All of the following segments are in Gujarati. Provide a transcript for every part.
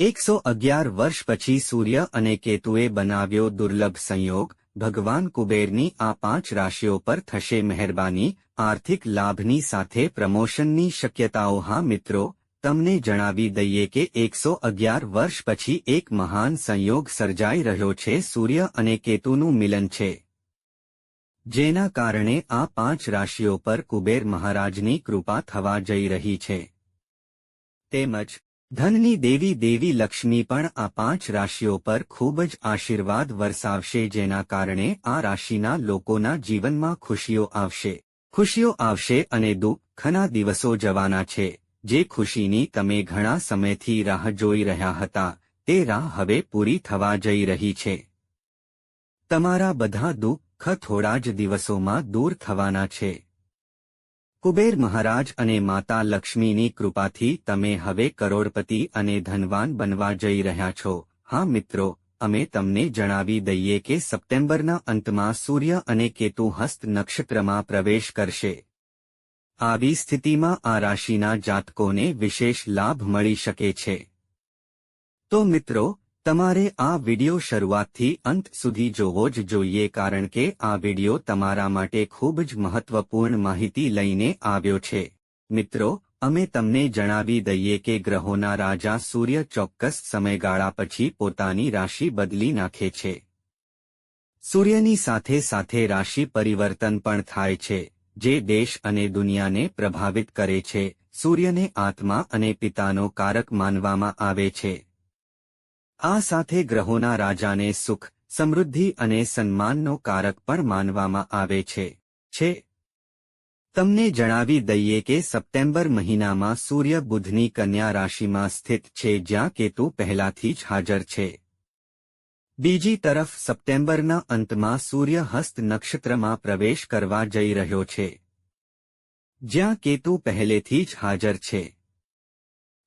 એકસો અગિયાર વર્ષ પછી સૂર્ય અને કેતુએ બનાવ્યો દુર્લભ સંયોગ, ભગવાન કુબેરની આ પાંચ રાશિઓ પર થશે મહેરબાની, આર્થિક લાભની સાથે પ્રમોશનની શક્યતાઓ. હા મિત્રો, તમને જણાવી દઈએ કે એકસો અગિયાર વર્ષ પછી એક મહાન સંયોગ સર્જાઈ રહ્યો છે, સૂર્ય અને કેતુનું મિલન છે. જેના કારણે આ પાંચ રાશિઓ પર કુબેર મહારાજની કૃપા થવા જઈ રહી છે. તેમજ ધનની દેવી દેવી લક્ષ્મી પણ આ પાંચ રાશિઓ પર ખૂબ જ આશીર્વાદ વરસાવશે જેના કારણે આ રાશિના લોકોના જીવનમાં ખુશીઓ આવશે. ખુશીઓ આવશે અને દુઃખના દિવસો જવાના છે. જે ખુશીની તમે ઘણા સમયથી રાહ જોઈ રહ્યા હતા, તે રાહ હવે પૂરી થવા જઈ રહી છે. તમારા બધા દુઃખ થોડા જ દિવસોમાં દૂર થવાના છે. કુબેર મહારાજ અને માતા લક્ષ્મીની કૃપાથી તમે હવે કરોડપતિ અને ધનવાન બનવા જઈ રહ્યા છો. હા મિત્રો, અમે તમને જણાવી દઈએ કે સપ્ટેમ્બરના અંતમાં સૂર્ય અને કેતુ હસ્ત નક્ષત્રમાં પ્રવેશ કરશે. આવી સ્થિતિમાં આ રાશિના જાતકોને વિશેષ લાભ મળી શકે છે. તો મિત્રો તમારે આ વિડિયો શરૂઆતથી અંત સુધી જોવો જ જોઈએ કારણ કે આ વિડિયો તમારા માટે ખૂબ જ મહત્વપૂર્ણ માહિતી લઈને આવ્યો છે. મિત્રો, અમે તમને જણાવી દઈએ કે ગ્રહોના રાજા સૂર્ય ચોક્કસ સમયગાળા પછી પોતાની રાશિ બદલી નાખે છે. સૂર્યની સાથે સાથે રાશિ પરિવર્તન પણ થાય છે, જે દેશ અને દુનિયાને પ્રભાવિત કરે છે. સૂર્યને આત્મા અને પિતાનો કારક માનવામાં આવે છે. આ સાથે ગ્રહોના રાજાને સુખ, સમૃદ્ધિ અને સન્માનનો કારક પણ માનવામાં આવે છે. છે. તમને જણાવી દઈએ કે સપ્ટેમ્બર મહિનામાં સૂર્ય બુધની કન્યા રાશિમાં સ્થિત છે જ્યાં કેતુ પહેલાથી જ હાજર છે. બીજી તરફ સપ્ટેમ્બરના અંતમાં સૂર્ય હસ્ત નક્ષત્રમાં પ્રવેશ કરવા જઈ રહ્યો છે. જ્યાં કેતુ પહેલેથી જ હાજર છે.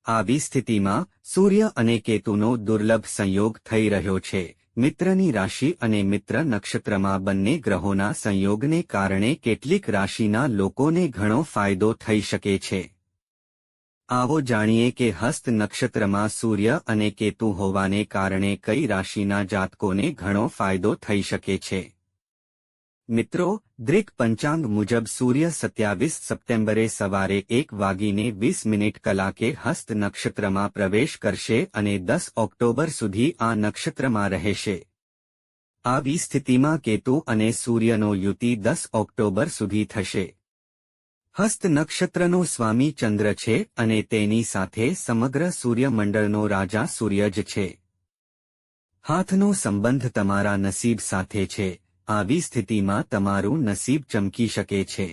આવી સ્થિતિમાં સૂર્ય અને કેતુનો દુર્લભ સંયોગ થઈ રહ્યો છે. મિત્રની રાશિ અને મિત્ર નક્ષત્રમાં બંને ગ્રહોના સંયોગને કારણે કેટલીક રાશિના લોકોને ઘણો ફાયદો થઈ શકે છે. આવો જાણીએ કે હસ્ત નક્ષત્રમાં સૂર્ય અને કેતુ હોવાને કારણે કઈ રાશિના જાતકોને ઘણો ફાયદો થઈ શકે છે. મિત્રો, દ્રિક પંચાંગ મુજબ સૂર્ય સત્યાવીસ સપ્ટેમ્બરે સવારે એક વાગીને વીસ મિનિટ કલાકે હસ્ત નક્ષત્રમાં પ્રવેશ કરશે અને દસ ઓક્ટોબર સુધી આ નક્ષત્રમાં રહેશે. આવી સ્થિતિમાં કેતુ અને સૂર્યનો યુતિ દસ ઓક્ટોબર સુધી થશે. હસ્ત નક્ષત્રનો સ્વામી ચંદ્ર છે અને તેની સાથે સમગ્ર સૂર્યમંડળનો રાજા સૂર્ય જ છે. હાથનો સંબંધ તમારા નસીબ સાથે છે. આવી સ્થિતિમાં તમારું નસીબ ચમકી શકે છે.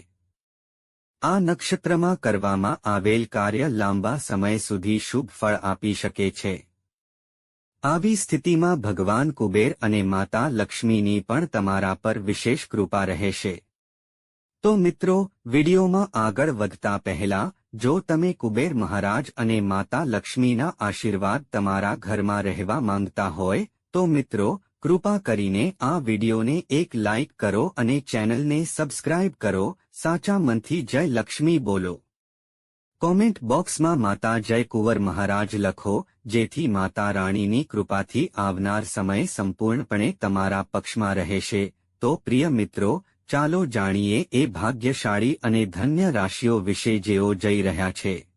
આ નક્ષત્રમાં કરવામાં આવેલ કાર્ય લાંબા સમય સુધી શુભ ફળ આપી શકે છે. આવી સ્થિતિમાં ભગવાન કુબેર અને માતા લક્ષ્મીની પણ તમારા પર વિશેષ કૃપા રહેશે. તો મિત્રો, વિડીયોમાં આગળ વધતા પહેલા, જો તમે કુબેર મહારાજ અને માતા લક્ષ્મીના આશીર્વાદ તમારા ઘરમાં રહેવા માંગતા હોય, તો મિત્રો કૃપા કરીને આ વિડિયોને એક લાઇક કરો અને ચેનલને સબસ્ક્રાઇબ કરો. સાચા મનથી જય લક્ષ્મી બોલો. કોમેન્ટ બોક્સમાં માતા જય કુંવર મહારાજ લખો, જેથી માતા રાણીની કૃપાથી આવનાર સમય સંપૂર્ણપણે તમારા પક્ષમાં રહેશે. તો પ્રિય મિત્રો, ચાલો જાણીએ એ ભાગ્યશાળી અને ધન્ય રાશિઓ વિશે જેઓ જઈ રહ્યા છે.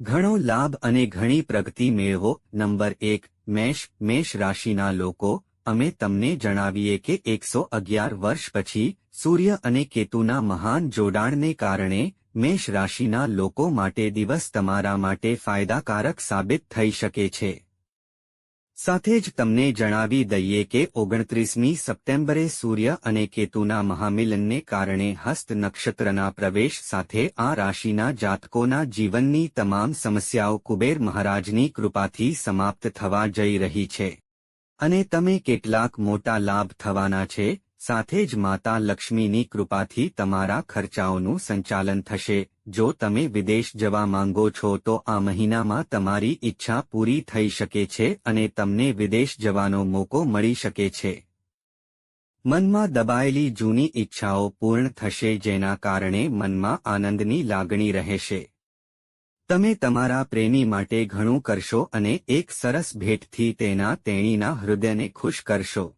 ઘણો લાભ અને ઘણી પ્રગતિ મેળવો. નંબર એક, મેષ મેષ રાશિના લોકો, અમે તમને જણાવીએ કે એકસો અગિયાર વર્ષ પછી, સૂર્ય અને કેતુના મહાન જોડાણને કારણે, મેષ રાશિના લોકો માટે દિવસ તમારા માટે ફાયદાકારક સાબિત થઈ શકે છે. સાથે જ તમને જણાવી દઈએ કે ઓગણત્રીસમી સપ્ટેમ્બરે સૂર્ય અને કેતુના મહામિલનને કારણે હસ્ત નક્ષત્રના પ્રવેશ સાથે આ રાશિના જાતકોના જીવનની તમામ સમસ્યાઓ કુબેર મહારાજની કૃપાથી સમાપ્ત થવા જઈ રહી છે. અને તમે કેટલાક મોટા લાભ થવાના છે, સાથે જ માતા લક્ષ્મીની કૃપાથી તમારા ખર્ચાઓનું સંચાલન થશે. જો તમે વિદેશ જવા માંગો છો તો આ મહિનામાં તમારી ઈચ્છા પૂરી થઈ શકે છે અને તમને વિદેશ જવાનો મોકો મળી શકે છે. મનમાં દબાયેલી જૂની ઈચ્છાઓ પૂર્ણ થશે જેના કારણે મનમાં આનંદની લાગણી રહેશે. તમે તમારા પ્રેમી માટે ઘણું કરશો અને એક સરસ ભેટથી તેના તેણીના હૃદયને ખુશ કરશો.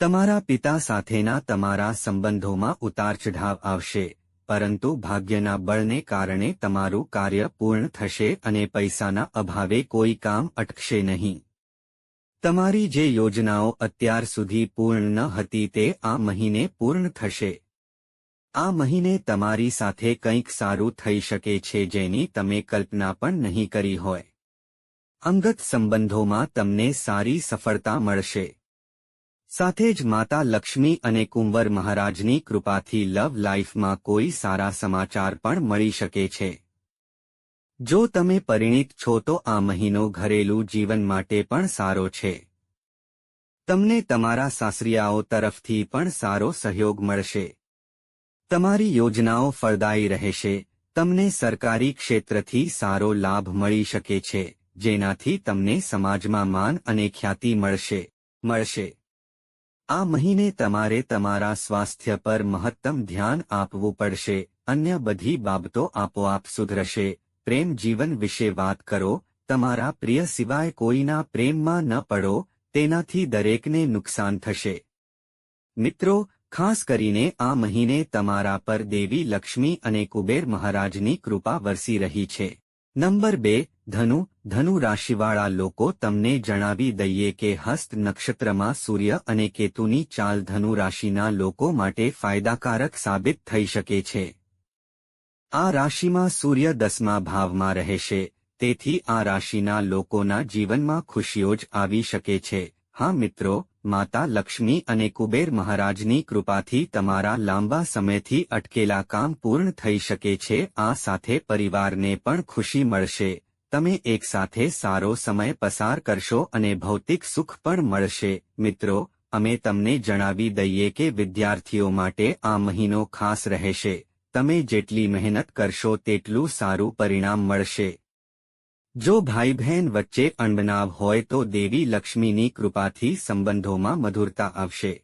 તમારા પિતા સાથેના તમારા સંબંધોમાં ઉતાર ચઢાવ આવશે. પરંતુ ભાગ્યના બળને કારણે તમારું કાર્ય પૂર્ણ થશે અને પૈસાના અભાવે કોઈ કામ અટકશે નહીં. તમારી જે યોજનાઓ અત્યાર સુધી પૂર્ણ ન હતી તે આ મહિને પૂર્ણ થશે. આ મહિને તમારી સાથે કંઈક સારું થઈ શકે છે જેની તમે કલ્પના પણ નહીં કરી હોય. અંગત સંબંધોમાં તમને સારી સફળતા મળશે. સાથે જ માતા લક્ષ્મી અને કુંવર મહારાજની કૃપાથી લવ લાઈફમાં કોઈ સારા સમાચાર પણ મળી શકે છે. જો તમે પરિણિત છો તો આ મહિનો ઘરેલું જીવન માટે પણ સારો છે. તમને તમારા સાસરિયાઓ તરફથી પણ સારો સહયોગ મળશે. તમારી યોજનાઓ ફળદાયી રહેશે. તમને સરકારી ક્ષેત્રથી સારો લાભ મળી શકે છે, જેનાથી તમને સમાજમાં માન અને ખ્યાતિ મળશે મળશે. આ મહિને તમારે તમારા સ્વાસ્થ્ય પર મહત્તમ ધ્યાન આપવું પડશે, અન્ય બધી બાબતો આપોઆપ સુધરશે. પ્રેમ જીવન વિશે વાત કરો, તમારા પ્રિય સિવાય કોઈના પ્રેમમાં ન પડો, તેનાથી દરેકને નુકસાન થશે. મિત્રો, ખાસ કરીને આ મહિને તમારા પર દેવી લક્ષ્મી અને કુબેર મહારાજની કૃપા વરસી રહી છે. નંબર બે ધનુ ધનુ રાશિવાળા લોકો તમને જણાવી દઈએ કે હસ્ત નક્ષત્રમાં સૂર્ય અને કેતુની ચાલ ધનુ રાશિના લોકો માટે ફાયદાકારક સાબિત થઈ શકે છે. આ રાશિમાં સૂર્ય દસમા ભાવમાં રહેશે, તેથી આ રાશિના લોકોના જીવનમાં ખુશીઓ જ આવી શકે છે. હા મિત્રો, માતા લક્ષ્મી અને કુબેર મહારાજની કૃપાથી તમારા લાંબા સમયથી અટકેલા કામ પૂર્ણ થઈ શકે છે, આ સાથે પરિવારને પણ ખુશી મળશે. તમે એકસાથે સારો સમય પસાર કરશો અને ભૌતિક સુખ પણ મળશે. મિત્રો, અમે તમને જણાવી દઈએ કે વિદ્યાર્થીઓ માટે આ મહિનો ખાસ રહેશે. તમે જેટલી મહેનત કરશો તેટલું સારું પરિણામ મળશે. જો ભાઈ બહેન વચ્ચે અણબનાવ હોય તો દેવી લક્ષ્મીની કૃપાથી સંબંધોમાં મધુરતા આવશે.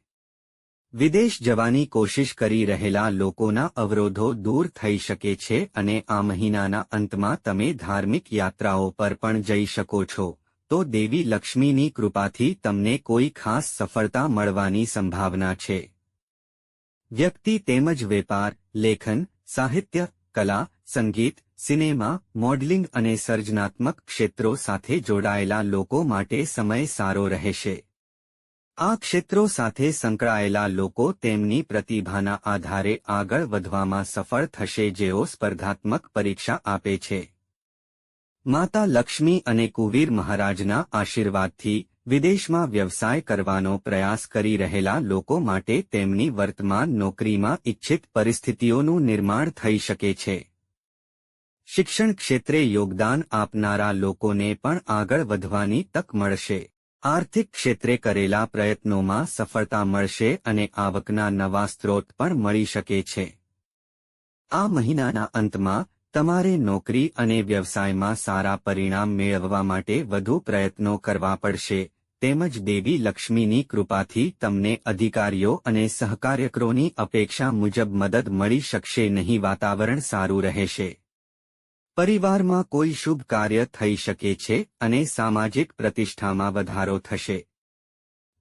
વિદેશ જવાની કોશિશ કરી રહેલા લોકોના અવરોધો દૂર થઈ શકે છે અને આ મહિનાના અંતમાં તમે ધાર્મિક યાત્રાઓ પર પણ જઈ શકો છો. તો દેવી લક્ષ્મીની કૃપાથી તમને કોઈ ખાસ સફળતા મળવાની સંભાવના છે. વ્યક્તિ તેમજ વેપાર, લેખન, સાહિત્ય, કલા, સંગીત, સિનેમા, મોડલિંગ અને સર્જનાત્મક ક્ષેત્રો સાથે જોડાયેલા લોકો માટે સમય સારો રહેશે. આ ક્ષેત્રો સાથે સંકળાયેલા લોકો તેમની પ્રતિભાના આધારે આગળ વધવામાં સફળ થશે જેઓ સ્પર્ધાત્મક પરીક્ષા આપે છે. માતા લક્ષ્મી અને કુવીર મહારાજના આશીર્વાદથી વિદેશમાં વ્યવસાય કરવાનો પ્રયાસ કરી રહેલા લોકો માટે તેમની વર્તમાન નોકરીમાં ઇચ્છિત પરિસ્થિતિઓનું નિર્માણ થઈ શકે છે. શિક્ષણ ક્ષેત્રે યોગદાન આપનારા લોકોને પણ આગળ વધવાની તક મળશે. આર્થિક ક્ષેત્રે કરેલા પ્રયત્નોમાં સફળતા મળશે અને આવકના નવા સ્ત્રોત પણ મળી શકે છે. આ મહિનાના અંતમાં, તમારે નોકરી અને વ્યવસાયમાં સારા પરિણામ મેળવવા માટે વધુ પ્રયત્નો કરવા પડશે, તેમજ દેવી લક્ષ્મીની કૃપાથી તમને અધિકારીઓ અને સહકાર્યકરોની અપેક્ષા મુજબ મદદ મળી શકશે નહીં, વાતાવરણ સારું રહેશે. પરિવારમાં કોઈ શુભ કાર્ય થઈ શકે છે અને સામાજિક પ્રતિષ્ઠામાં વધારો થશે.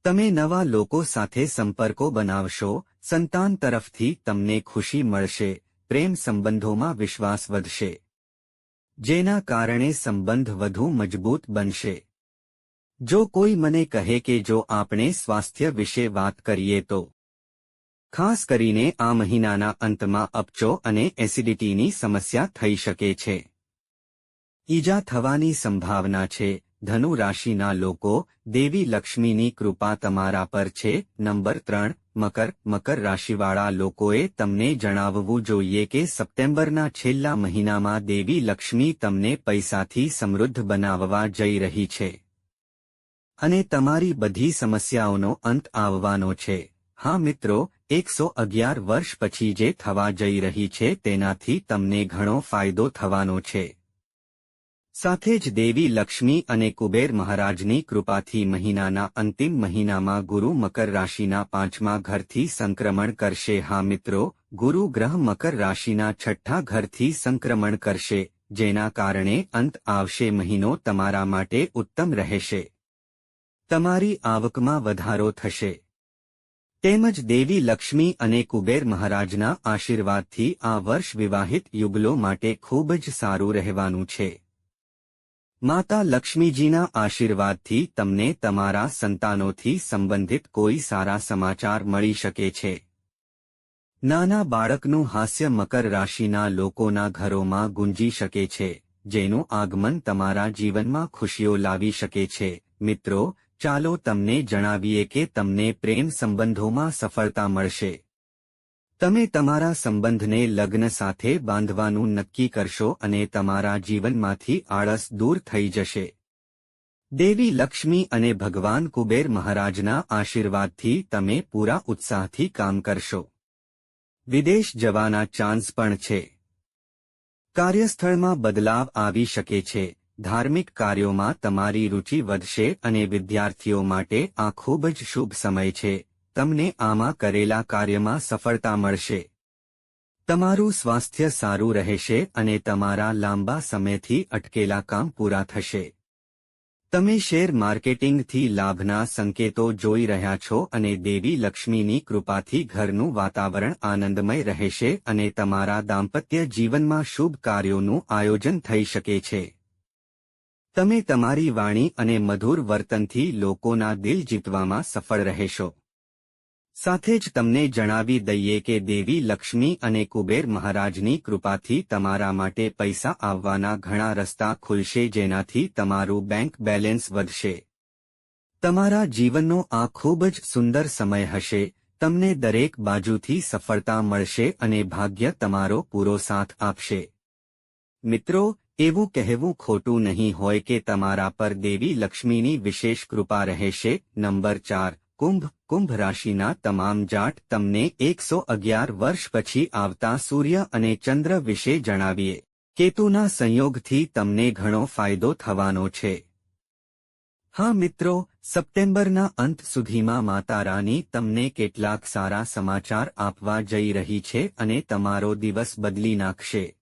તમે નવા લોકો સાથે સંપર્કો બનાવશો, સંતાન તરફથી તમને ખુશી મળશે, પ્રેમ સંબંધોમાં વિશ્વાસ વધશે. જેના કારણે સંબંધ વધુ મજબૂત બનશે. જો કોઈ મને કહે કે જો આપણે સ્વાસ્થ્ય વિશે વાત કરીએ તો ખાસ કરીને આ મહિનાના અંતમાં અપચો અને એસિડિટીની સમસ્યા થઈ શકે છે. ઈજા થવાની સંભાવના છે. ધનુ રાશિના લોકો, દેવી લક્ષ્મીની કૃપા તમારા પર છે. નંબર ત્રણ, મકર મકર રાશિવાળા લોકોએ તમને જણાવવું જોઈએ કે સપ્ટેમ્બરના છેલ્લા મહિનામાં દેવી લક્ષ્મી તમને પૈસાથી સમૃદ્ધ બનાવવા જઈ રહી છે. અને તમારી બધી સમસ્યાઓનો અંત આવવાનો છે. હા મિત્રો, એકસો અગિયાર વર્ષ પછી જે થવા જઈ રહી છે તેનાથી તમને ઘણો ફાયદો થવાનો છે. સાથે જ દેવી લક્ષ્મી અને કુબેર મહારાજની કૃપાથી મહિનાના અંતિમ મહિનામાં ગુરુ મકર રાશિના પાંચમા ઘરથી સંક્રમણ કરશે. હા મિત્રો, ગુરુ ગ્રહ મકર રાશિના છઠ્ઠા ઘરથી સંક્રમણ કરશે, જેના કારણે અંત આવશે મહિનો તમારા માટે ઉત્તમ રહેશે. તમારી આવકમાં વધારો થશે. તેમજ દેવી લક્ષ્મી અને કુબેર મહારાજના આશીર્વાદથી આ વર્ષ વિવાહિત યુગલો માટે ખૂબ જ સારું રહેવાનું છે. માતા લક્ષ્મીજીના આશીર્વાદથી તમને તમારા સંતાનોથી સંબંધિત કોઈ સારા સમાચાર મળી શકે છે. નાના બાળકનું હાસ્ય મકર રાશિના લોકોના ઘરોમાં ગુંજી શકે છે, જેનું આગમન તમારા જીવનમાં ખુશીઓ લાવી શકે છે. મિત્રો ચાલો તમને જણાવીએ કે તમને પ્રેમ સંબંધોમાં સફળતા મળશે. તમે તમારા સંબંધને લગ્ન સાથે બાંધવાનું નક્કી કરશો અને તમારા જીવનમાંથી આળસ દૂર થઈ જશે. દેવી લક્ષ્મી અને ભગવાન કુબેર મહારાજના આશીર્વાદથી તમે પૂરા ઉત્સાહથી કામ કરશો. વિદેશ જવાના ચાન્સ પણ છે. કાર્યસ્થળમાં બદલાવ આવી શકે છે. ધાર્મિક કાર્યોમાં તમારી રુચિ વધશે અને વિદ્યાર્થીઓ માટે આ ખૂબ જ શુભ સમય છે. તમને આમાં કરેલા કાર્યમાં સફળતા મળશે. તમારું સ્વાસ્થ્ય સારું રહેશે અને તમારા લાંબા સમયથી અટકેલા કામ પૂરા થશે. તમે શેર માર્કેટિંગથી લાભના સંકેતો જોઈ રહ્યા છો અને દેવી લક્ષ્મીની કૃપાથી ઘરનું વાતાવરણ આનંદમય રહેશે અને તમારા દાંપત્ય જીવનમાં શુભ કાર્યોનું આયોજન થઈ શકે છે. તમે તમારી વાણી અને મધુર વર્તનથી લોકોના દિલ જીતવામાં સફળ રહેશો. સાથે જ તમને જણાવી દઈએ કે દેવી લક્ષ્મી અને કુબેર મહારાજની કૃપાથી તમારા માટે પૈસા આવવાના ઘણા રસ્તા ખુલશે જેનાથી તમારું બેંક બેલેન્સ વધશે. તમારા જીવનનો આ ખૂબ જ સુંદર સમય હશે. તમને દરેક બાજુથી સફળતા મળશે અને ભાગ્ય તમારો પૂરો સાથ આપશે. મિત્રો એવું કહેવું ખોટું નહીં હોય કે તમારા પર દેવી લક્ષ્મીની વિશેષ કૃપા રહેશે. નંબર ચાર, કુંભ કુંભ રાશિના તમામ જાટ તમને એકસો અગિયાર વર્ષ પછી આવતા સૂર્ય અને ચંદ્ર વિશે જણાવીએ. કેતુના સંયોગથી તમને ઘણો ફાયદો થવાનો છે. હા મિત્રો, સપ્ટેમ્બરના અંત સુધીમાં માતા રાની તમને કેટલાક સારા સમાચાર આપવા જઈ રહી છે અને તમારો દિવસ બદલી નાખશે.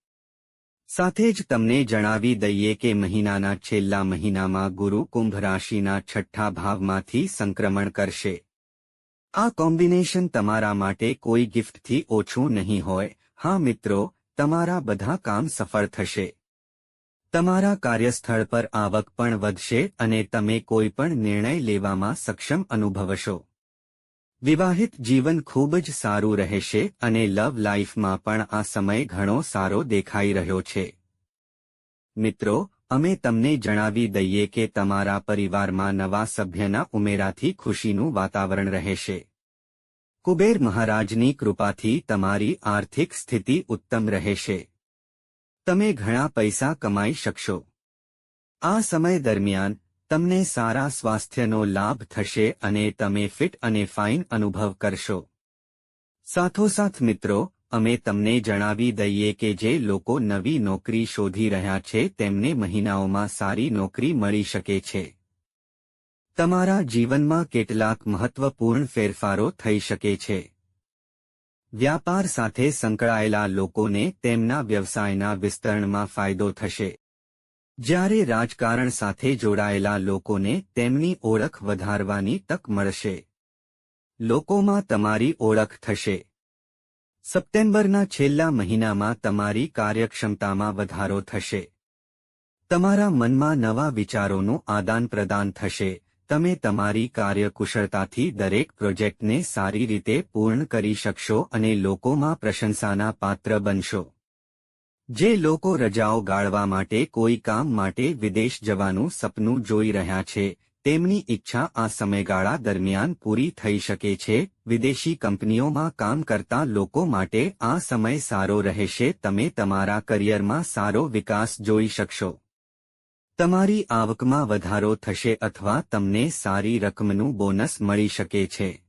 સાથે જ તમને જણાવી દઈએ કે મહિનાના છેલ્લા મહિનામાં ગુરુ કુંભ રાશિના છઠ્ઠા ભાવમાંથી સંક્રમણ કરશે. આ કોમ્બિનેશન તમારા માટે કોઈ ગિફ્ટથી ઓછું નહીં હોય. હા મિત્રો, તમારા બધા કામ સફળ થશે. તમારા કાર્યસ્થળ પર આવક પણ વધશે અને તમે કોઈ પણ નિર્ણય લેવામાં સક્ષમ અનુભવશો. વિવાહિત જીવન ખૂબ જ સારું રહેશે અને લવ લાઈફમાં પણ આ સમય ઘણો સારો દેખાઈ રહ્યો છે. મિત્રો, અમે તમને જણાવી દઈએ કે તમારા પરિવારમાં નવા સભ્યના ઉમેરાથી ખુશીનું વાતાવરણ રહેશે. કુબેર મહારાજની કૃપાથી તમારી આર્થિક સ્થિતિ ઉત્તમ રહેશે. તમે ઘણા પૈસા કમાઈ શકશો. આ સમય દરમિયાન તમને સારા સ્વાસ્થ્યનો લાભ થશે અને તમે ફિટ અને ફાઇન અનુભવ કરશો. સાથોસાથ મિત્રો, અમે તમને જણાવી દઈએ કે જે લોકો નવી નોકરી શોધી રહ્યા છે તેમને મહિનાઓમાં સારી નોકરી મળી શકે છે. તમારા જીવનમાં કેટલાક મહત્વપૂર્ણ ફેરફારો થઈ શકે છે. વ્યાપાર સાથે સંકળાયેલા લોકોને તેમના વ્યવસાયના વિસ્તરણમાં ફાયદો થશે. જ્યારે રાજકારણ સાથે જોડાયેલા લોકોને તેમની ઓળખ વધારવાની તક મળશે. લોકોમાં તમારી ઓળખ થશે. સપ્ટેમ્બરના છેલ્લા મહિનામાં તમારી કાર્યક્ષમતામાં વધારો થશે. તમારા મનમાં નવા વિચારોનું આદાન પ્રદાન થશે. તમે તમારી કાર્યકુશળતાથી દરેક પ્રોજેક્ટને સારી રીતે પૂર્ણ કરી શકશો અને લોકોમાં પ્રશંસાના પાત્ર બનશો. જે લોકો રજાઓ ગાળવા માટે કોઈ કામ માટે વિદેશ જવાનું સપનું જોઈ રહ્યા છે, તેમની ઈચ્છા આ સમયગાળા દરમિયાન પૂરી થઈ શકે છે, વિદેશી કંપનીઓમાં કામ કરતા લોકો માટે આ સમય સારો રહેશે, તમે તમારા કરિયરમાં સારો વિકાસ જોઈ શકશો. તમારી આવકમાં વધારો થશે અથવા તમને સારી રકમનું બોનસ મળી શકે છે.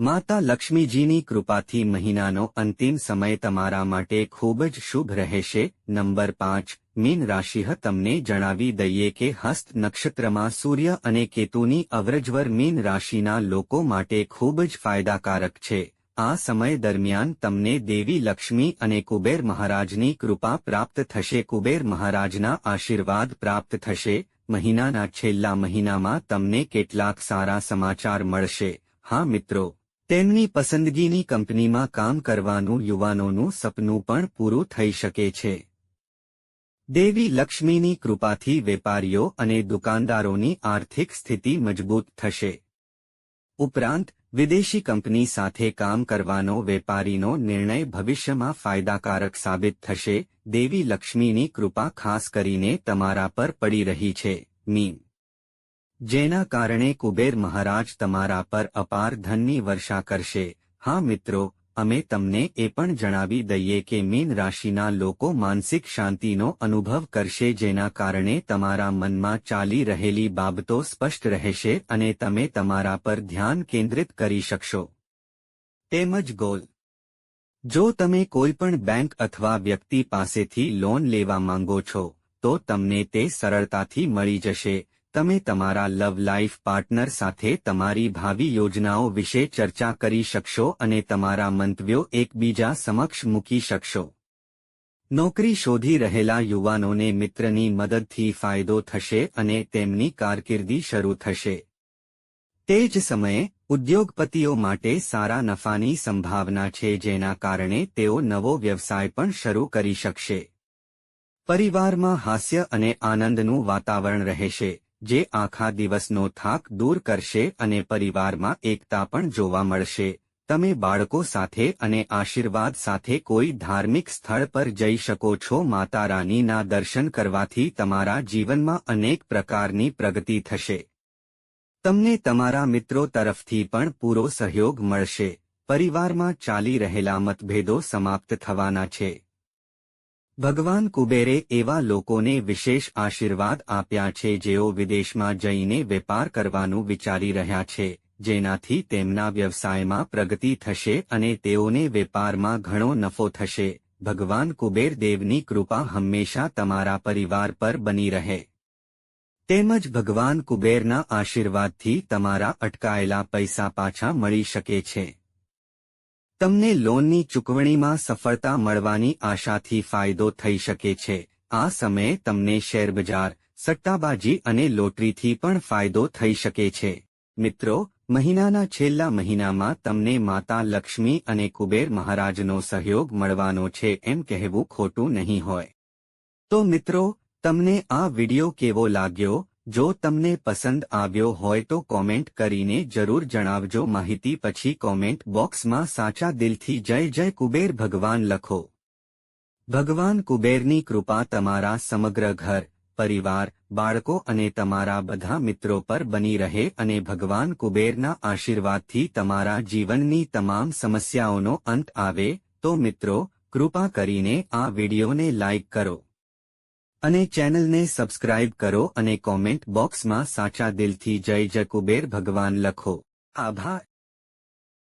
માતા લક્ષ્મીજીની કૃપાથી મહિનાનો અંતિમ સમય તમારા માટે ખૂબ જ શુભ રહેશે. નંબર પાંચ, મીન રાશિ તમને જણાવી દઈએ કે હસ્ત નક્ષત્રમાં સૂર્ય અને કેતુની અવરજવર મીન રાશિના લોકો માટે ખૂબ જ ફાયદાકારક છે. આ સમય દરમિયાન તમને દેવી લક્ષ્મી અને કુબેર મહારાજની કૃપા પ્રાપ્ત થશે. કુબેર મહારાજના આશીર્વાદ પ્રાપ્ત થશે. મહિનાના છેલ્લા મહિનામાં તમને કેટલાક સારા સમાચાર મળશે. હા મિત્રો તેમની પસંદગીની કંપનીમાં કામ કરવાનું યુવાનોનું સપનું પણ પૂરું થઈ શકે છે. દેવી લક્ષ્મીની કૃપાથી વેપારીઓ અને દુકાનદારોની આર્થિક સ્થિતિ મજબૂત થશે. ઉપરાંત, વિદેશી કંપની સાથે કામ કરવાનો વેપારીનો નિર્ણય ભવિષ્યમાં ફાયદાકારક સાબિત થશે. દેવી લક્ષ્મીની કૃપા ખાસ કરીને તમારા પર પડી રહી છે. મીન જેના કારણે કુબેર મહારાજ તમારા પર અપાર ધનની વર્ષા કરશે. હા મિત્રો, અમે તમને એ પણ જણાવી દઈએ કે મીન રાશિના લોકો માનસિક શાંતિનો અનુભવ કરશે જેના કારણે તમારા મનમાં ચાલી રહેલી બાબતો સ્પષ્ટ રહેશે અને તમે તમારા પર ધ્યાન કેન્દ્રિત કરી શકશો. તેમજ ગોલ. જો તમે કોઈપણ બેંક અથવા વ્યક્તિ પાસેથી લોન લેવા માંગો છો, તો તમને તે સરળતાથી મળી જશે. તમે તમારા લવ લાઇફ પાર્ટનર સાથે તમારી ભાવિ યોજનાઓ વિશે ચર્ચા કરી શકશો અને તમારા મંતવ્યો એકબીજા સમક્ષ મૂકી શકશો. નોકરી શોધી રહેલા યુવાનોને મિત્રની મદદથી ફાયદો થશે અને તેમની કારકિર્દી શરૂ થશે. તે જ સમયે, ઉદ્યોગપતિઓ માટે સારા નફાની સંભાવના છે જેના કારણે તેઓ નવો વ્યવસાય પણ શરૂ કરી શકશે. પરિવારમાં હાસ્ય અને આનંદનું વાતાવરણ રહેશે. જે આખા દિવસનો થાક દૂર કરશે અને પરિવારમાં એકતા પણ જોવા મળશે. તમે બાળકો સાથે અને આશીર્વાદ સાથે કોઈ ધાર્મિક સ્થળ પર જઈ શકો છો. માતા રાનીના દર્શન કરવાથી તમારા જીવનમાં અનેક પ્રકારની પ્રગતિ થશે. તમને તમારા મિત્રો તરફથી પણ પૂરો સહયોગ મળશે. પરિવારમાં ચાલી રહેલા મતભેદો સમાપ્ત થવાના છે. ભગવાન કુબેરે એવા લોકોને વિશેષ આશીર્વાદ આપ્યા છે જેઓ વિદેશમાં જઈને વેપાર કરવાનું વિચારી રહ્યા છે, જેનાથી તેમના વ્યવસાયમાં પ્રગતિ થશે અને તેઓને વેપારમાં ઘણો નફો થશે. ભગવાન કુબેર દેવની કૃપા હંમેશા તમારા પરિવાર પર બની રહે. તેમજ ભગવાન કુબેરના આશીર્વાદથી તમારા અટકાયેલા પૈસા પાછા મળી શકે છે. તમને લોનની ચૂકવણીમાં સફળતા મળવાની આશાથી ફાયદો થઈ શકે છે. આ સમયે તમને શેરબજાર, સટ્ટાબાજી અને લોટરીથી પણ ફાયદો થઈ શકે છે. મિત્રો, મહિનાના છેલ્લા મહિનામાં તમને માતા લક્ષ્મી અને કુબેર મહારાજનો સહયોગ મળવાનો છે એમ કહેવું ખોટું નહીં હોય. તો મિત્રો, તમને આ વિડિયો કેવો લાગ્યો? જો તમને પસંદ આવ્યો હોય તો કોમેન્ટ કરીને જરૂર જણાવજો. માહિતી પછી કોમેન્ટ બોક્સમાં સાચા દિલથી જય જય કુબેર ભગવાન લખો. ભગવાન કુબેરની કૃપા તમારા સમગ્ર ઘર, પરિવાર, બાળકો અને તમારા બધા મિત્રો પર બની રહે અને ભગવાન કુબેરના આશીર્વાદથી તમારા જીવનની તમામ સમસ્યાઓનો અંત આવે. તો મિત્રો, કૃપા કરીને આ વિડીયોને લાઇક કરો. અને ચેનલને સબસ્ક્રાઇબ કરો અને કોમેન્ટ બોક્સમાં સાચા દિલથી જય જય કુબેર ભગવાન લખો. આભાર.